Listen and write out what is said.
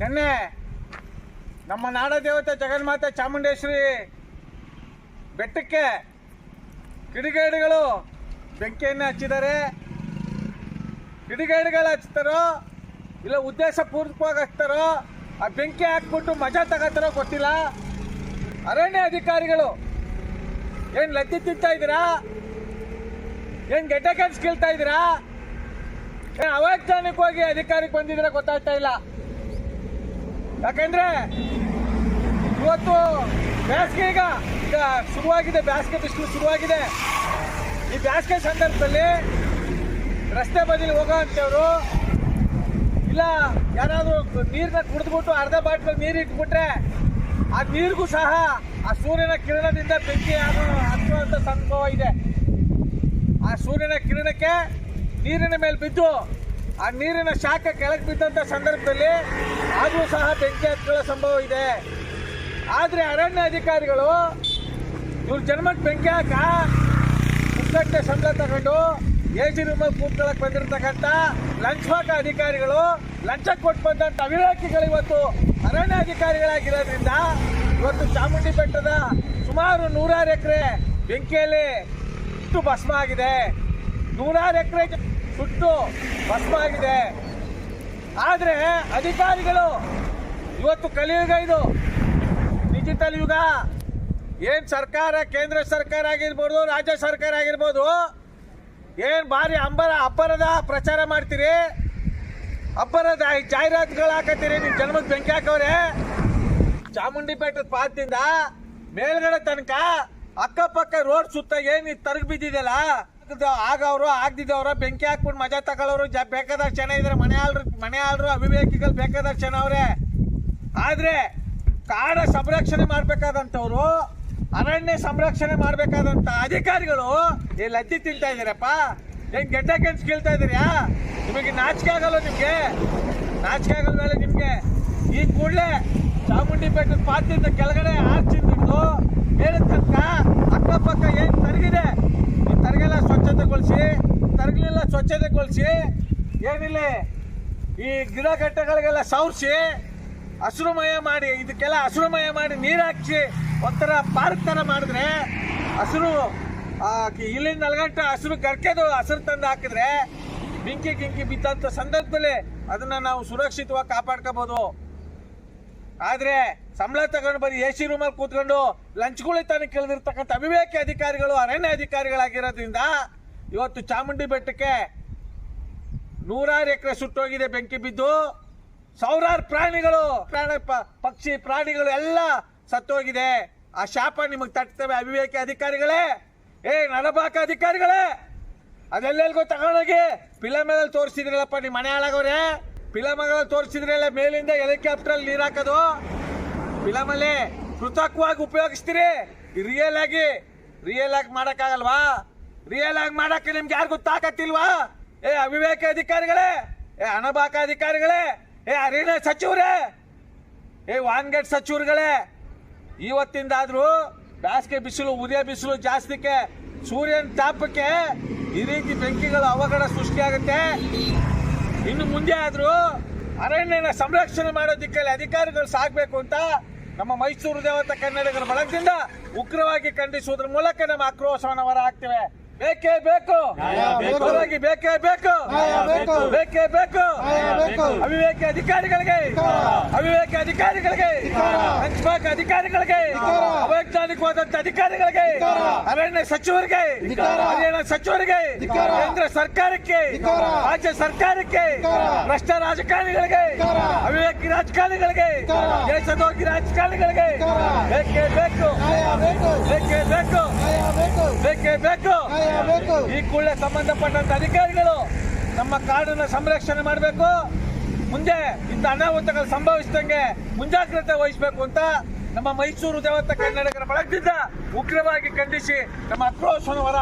ನಿನ್ನೆ ನಮ್ಮ ನಾಡ ದೇವತೆ ಜಗನ್ಮಾತೆ ಚಾಮುಂಡೇಶ್ವರಿ ಬೆಟ್ಟಕ್ಕೆ ಕಿಡಿಗೇಡಿಗಳು ಬೆಂಕಿಯನ್ನು ಹಚ್ಚಿದ್ದಾರೆ. ಕಿಡಿಗೇಡಿಗಳು ಹಚ್ತಾರೋ ಇಲ್ಲ ಉದ್ದೇಶ ಪೂರ್ವಕವಾಗಿ ಹಚ್ತಾರೋ, ಆ ಬೆಂಕಿ ಹಾಕ್ಬಿಟ್ಟು ಮಜಾ ತಗೋತಾರೋ ಗೊತ್ತಿಲ್ಲ. ಅರಣ್ಯ ಅಧಿಕಾರಿಗಳು ಏನು ಲದ್ದಿ ತಿಂತಾ ಇದ್ದೀರಾ? ಏನು ಗೆಡ್ಡೆ ಕೆಲ್ಸ ಕೇಳ್ತಾ ಇದ್ದೀರಾ? ಏನು ಅವೈಜ್ಞಾನಿಕವಾಗಿ ಅಧಿಕಾರಿಗೆ ಬಂದಿದ್ರೆ ಗೊತ್ತಾಗ್ತಾ ಇಲ್ಲ. ಯಾಕಂದ್ರೆ ಇವತ್ತು ಬೇಸಿಗೆ ಈಗ ಈಗ ಶುರುವಾಗಿದೆ ಬೇಸಿಗೆ ಬಿಸಿಲು ಶುರುವಾಗಿದೆ. ಈ ಬೇಸಿಗೆ ಸಂದರ್ಭದಲ್ಲಿ ರಸ್ತೆ ಬದಿಲಿ ಹೋಗೋವಂಥವ್ರು ಇಲ್ಲ, ಯಾರಾದರೂ ನೀರನ್ನ ಕುಡಿದ್ಬಿಟ್ಟು ಅರ್ಧ ಬಾಟ್ಲು ನೀರು ಇಟ್ಬಿಟ್ರೆ ಆ ನೀರಿಗೂ ಸಹ ಆ ಸೂರ್ಯನ ಕಿರಣದಿಂದ ಬೆಂಕಿ ಆಗೋ ಹತ್ತುವಂಥ ಸಂಭವ ಇದೆ. ಆ ಸೂರ್ಯನ ಕಿರಣಕ್ಕೆ ನೀರಿನ ಮೇಲೆ ಬಿದ್ದು ಆ ನೀರಿನ ಶಾಖ ಕೆಳಗೆ ಬಿದ್ದಂಥ ಸಂದರ್ಭದಲ್ಲಿ ಆದರೂ ಸಹ ಬೆಂಕಿ ಹತ್ಕೊಳ್ಳೋ ಸಂಭವ ಇದೆ. ಆದರೆ ಅರಣ್ಯ ಅಧಿಕಾರಿಗಳು ಇವ್ರ ಜನ್ಮಕ್ಕೆ ಬೆಂಕಿ ಹಾಕ ಸಂಘ ಸಂಬಳ ತಗೊಂಡು ಎ ಸಿ ರೂಮಲ್ಲಿ ಬಂದಿರತಕ್ಕಂತ ಲಂಚ್ ಲಂಚವಾಕ ಅಧಿಕಾರಿಗಳು ಲಂಚ ಕೊಟ್ಟು ಬಂದಂಥ ಅವಿವೇಕಿಗಳು ಇವತ್ತು ಅರಣ್ಯ ಅಧಿಕಾರಿಗಳಾಗಿರೋದ್ರಿಂದ ಇವತ್ತು ಚಾಮುಂಡಿ ಬೆಟ್ಟದ ಸುಮಾರು ನೂರಾರು ಎಕರೆ ಬೆಂಕಿಯಲ್ಲಿ ಇಷ್ಟು ಭಸ್ಮ ಆಗಿದೆ. ನೂರಾರು ಎಕರೆ ಸುಟ್ಟು ಭಸ್ಮ ಆದರೆ ಅಧಿಕಾರಿಗಳು ಇವತ್ತು ಕಲಿಯುಗ ಇದು. ಡಿಜಿಟಲ್ ಯುಗ ಏನು ಸರ್ಕಾರ, ಕೇಂದ್ರ ಸರ್ಕಾರ ಆಗಿರ್ಬೋದು, ರಾಜ್ಯ ಸರ್ಕಾರ ಆಗಿರ್ಬೋದು, ಏನು ಭಾರಿ ಅಂಬರ, ಅಬ್ಬರದ ಪ್ರಚಾರ ಮಾಡ್ತೀರಿ? ಅಬ್ಬರದ ಜಾಹೀರಾತುಗಳು ಹಾಕತ್ತೀರಿ ನಿಮ್ ಜನ್ಮದ ಬೆಂಕಿ ಹಾಕವ್ರೆ? ಚಾಮುಂಡಿ ಬೆಟ್ಟದ ಪಾದದಿಂದ ಮೇಲ್ಗಡೆ ತನಕ ಅಕ್ಕಪಕ್ಕ ರೋಡ್ ಸುತ್ತ ಏನು ತರಗ್ ಬಿದ್ದಿದೆಯಲ್ಲ? ಆಗವ್ರು, ಆಗ್ದಿದ್ದವ್ರು, ಬೆಂಕಿ ಹಾಕ್ಬಿಟ್ಟು ಮಜಾ ತಗೊಳ್ಳೋರು ಜ ಬೇಕಾದಷ್ಟು ಜನ ಮನೆ ಆಳ್ರು ಮನೆ ಆಳ್ರು ಅವಿವೇಕಿಗಳು ಬೇಕಾದಷ್ಟು ಜನ ಅವ್ರೆ. ಆದ್ರೆ, ಕಾಡ ಸಂರಕ್ಷಣೆ ಮಾಡಬೇಕಾದಂಥವ್ರು, ಅರಣ್ಯ ಸಂರಕ್ಷಣೆ ಮಾಡಬೇಕಾದಂಥ ಅಧಿಕಾರಿಗಳು, ಏ, ಲದ್ದಿ ತಿಂತಾ ಇದ್ದೀರಪ್ಪ. ಏನ್ ಗೆಡ್ಡ ಕೆನ್ಸ್ ಕೇಳ್ತಾ ಇದ್ದೀರಾ? ನಿಮಗೆ ನಾಚಿಕೆ ಆಗಲ್ಲ ನಿಮಗೆ? ನಾಚಿಕೆ ಆಗಲ್ಲ ಮೇಲೆ ನಿಮ್ಗೆ. ಈ ಕೂಡಲೇ ಚಾಮುಂಡಿ ಬೆಟ್ಟದ ಪಾತ್ರದಿಂದ ಕೆಳಗಡೆ ಆರ್ಚಿಂದ ಹಿಡಿದು ಅಕ್ಕಪಕ್ಕ ಏನು ತರಗಿದೆ? ಸ್ವಚ್ಛತೆಗೊಳಿಸಿ ಸ್ವಚ್ಛತೆ ಸ್ವಚ್ಛತೆಗೊಳಿಸಿ, ಏನಿಲ್ಲ ಈ ಗಿಡ ಸವರ್ಸಿ ಸವರಿಸಿ ಹಸಿರುಮಯ ಮಾಡಿ, ಇದಕ್ಕೆಲ್ಲ ಹಸಿರುಮಯ ಮಾಡಿ ನೀರು ಹಾಕಿಸಿ ಒಂಥರ ಪಾರ್ಕ್ ಥರ ಮಾಡಿದ್ರೆ, ಹಸಿರು ಇಲ್ಲಿಂದ ನಲ್ಗಂಟ ಹಸಿರು ಕರ್ಕೆದು ಹಸಿರು ತಂದು ಹಾಕಿದ್ರೆ, ಬೆಂಕಿ ಗಿಂಕಿ ಬಿದ್ದಂಥ ಸಂದರ್ಭದಲ್ಲಿ ಅದನ್ನು ನಾವು ಸುರಕ್ಷಿತವಾಗಿ ಕಾಪಾಡ್ಕೋಬೋದು. ಆದರೆ ಸಂಬಳ ತಗೊಂಡು ಬರೀ ಎ ಸಿ ರೂಮಲ್ಲಿ ಕೂತ್ಕೊಂಡು ಲಂಚ್ಗಳಿತಾನೆ ಕೇಳಿದಿರ್ತಕ್ಕಂಥ ಅವಿವೇಕಿ ಅಧಿಕಾರಿಗಳು, ಅರಣ್ಯ ಅಧಿಕಾರಿಗಳಾಗಿರೋದ್ರಿಂದ ಇವತ್ತು ಚಾಮುಂಡಿ ಬೆಟ್ಟಕ್ಕೆ ನೂರಾರು ಎಕರೆ ಸುಟ್ಟೋಗಿದೆ ಬೆಂಕಿ ಬಿದ್ದು, ಸಾವಿರಾರು ಪ್ರಾಣಿಗಳು, ಪ್ರಾಣ ಪಕ್ಷಿ, ಪ್ರಾಣಿಗಳು ಎಲ್ಲ ಸತ್ತೋಗಿದೆ. ಆ ಶಾಪ ನಿಮಗೆ ತಟ್ತವೆ ಅವಿವೇಕಿ ಅಧಿಕಾರಿಗಳೇ. ಏ ನರಬಾಕ ಅಧಿಕಾರಿಗಳೇ. ಅದೆಲ್ಲೆಲ್ಗೋ ತಗೊಂಡೋಗಿ ಫಿಲಮಲ್ಲಿ ತೋರಿಸಿದ್ರಲ್ಲಪ್ಪ ನಿಮ್ಮ ಮನೆ ಹಾಳಾಗವ್ರೆ ಫಿಲಮಗಳಲ್ಲಿ ತೋರಿಸಿದ್ರಲ್ಲ ಮೇಲಿಂದ ಹೆಲಿಕಾಪ್ಟರ್ ನೀರು ಹಾಕೋದು. ಫಿಲಮಲ್ಲಿ ಕೃತಕವಾಗಿ ಉಪಯೋಗಿಸ್ತೀರಿ. ರಿಯಲ್ ಆಗಿ ರಿಯಲ್ ಆಗಿ ಮಾಡಕ್ಕಾಗಲ್ವಾ? ರಿಯಲ್ ಆಗಿ ಮಾಡಕ್ಕೆ ನಿಮ್ಗೆ ಯಾರಿಗೂ ತಾಕತ್ತಿಲ್ವಾ? ಏ, ಅವಿವೇಕ ಅಧಿಕಾರಿಗಳೇ, ಏ, ಅನಬಾಕ ಅಧಿಕಾರಿಗಳೇ, ಏ, ಅರಣ್ಯ ಸಚಿವರೇ, ಏ ವಾನ್ಗೇಟ್ ಸಚಿವರುಗಳೇ, ಇವತ್ತಿಂದಾದ್ರೂ ಬೇಸಿಗೆ ಬಿಸಿಲು, ಉದಯ ಬಿಸಿಲು ಜಾಸ್ತಿಕ್ಕೆ ಸೂರ್ಯನ ತಾಪಕ್ಕೆ ಈ ರೀತಿ ಬೆಂಕಿಗಳು ಅವಘಡ ಸೃಷ್ಟಿಯಾಗುತ್ತೆ. ಇನ್ನು ಮುಂದೆ ಆದರೂ ಅರಣ್ಯನ ಸಂರಕ್ಷಣೆ ಮಾಡೋ ದಿಕ್ಕಲ್ಲಿ ಅಧಿಕಾರಿಗಳು ಸಾಗಬೇಕು ಅಂತ ನಮ್ಮ ಮೈಸೂರು ದೇವತಾ ಕನ್ನಡಿಗರ ಬಳಗದಿಂದ ಉಗ್ರವಾಗಿ ಖಂಡಿಸುವುದರ ಮೂಲಕ ನಮ್ಮ ಆಕ್ರೋಶವನ್ನು ಹೊರ ಹಾಕ್ತೇವೆ ಬೇಕೇ ಬೇಕು ಬೇಕು. ಉಗ್ರವಾಗಿ ಬೇಕೇ ಬೇಕು ಬೇಕು. ಬೇಕೇ. ಅವಿವೇಕ ಅಧಿಕಾರಿಗಳಿಗೆ. ಅವಿವೇಕ ಅಧಿಕಾರಿಗಳಿಗೆ. ಹಂಚ್ಬಾಕ್ ಅಧಿಕಾರಿಗಳಿಗೆ. ಅವೈಜ್ಞಾನಿಕವಾದಂತ ಅಧಿಕಾರಿಗಳಿಗೆ. ಅರಣ್ಯ ಸಚಿವರಿಗೆ. ಹರಿಯಾಣ ಸಚಿವರಿಗೆ. ಕೇಂದ್ರ ಸರ್ಕಾರಕ್ಕೆ. ರಾಜ್ಯ ಸರ್ಕಾರಕ್ಕೆ. ಭ್ರಷ್ಟ ರಾಜಕಾರಣಿಗಳಿಗೆ. ಅವಿವೇಕಿ ರಾಜಕಾರಣಿಗಳಿಗೆ. ದೇಶದೋಗಿ ರಾಜಕಾರಣಿಗಳಿಗೆ ಬೇಕು ಬೇಕೇ ಬೇಕು ಬೇಕೇ ಬೇಕು ಬೇಕು. ಈ ಕೂಡಲೇ ಸಂಬಂಧಪಟ್ಟಂತ ಅಧಿಕಾರಿಗಳು ನಮ್ಮ ಕಾಡನ್ನು ಸಂರಕ್ಷಣೆ ಮಾಡಬೇಕು. ಮುಂದೆ ಇಂಥ ಅನಾಹುತಗಳು ಸಂಭವಿಸಿದಂಗೆ ಮುಂಜಾಗ್ರತೆ ವಹಿಸಬೇಕು ಅಂತ ನಮ್ಮ ಮೈಸೂರು ದೇವತ ಕನ್ನಡಿಗರ ಬಳಗದಿಂದ ಉಗ್ರವಾಗಿ ಖಂಡಿಸಿ ನಮ್ಮ ಆಕ್ರೋಶವನ್ನು ಹೊರ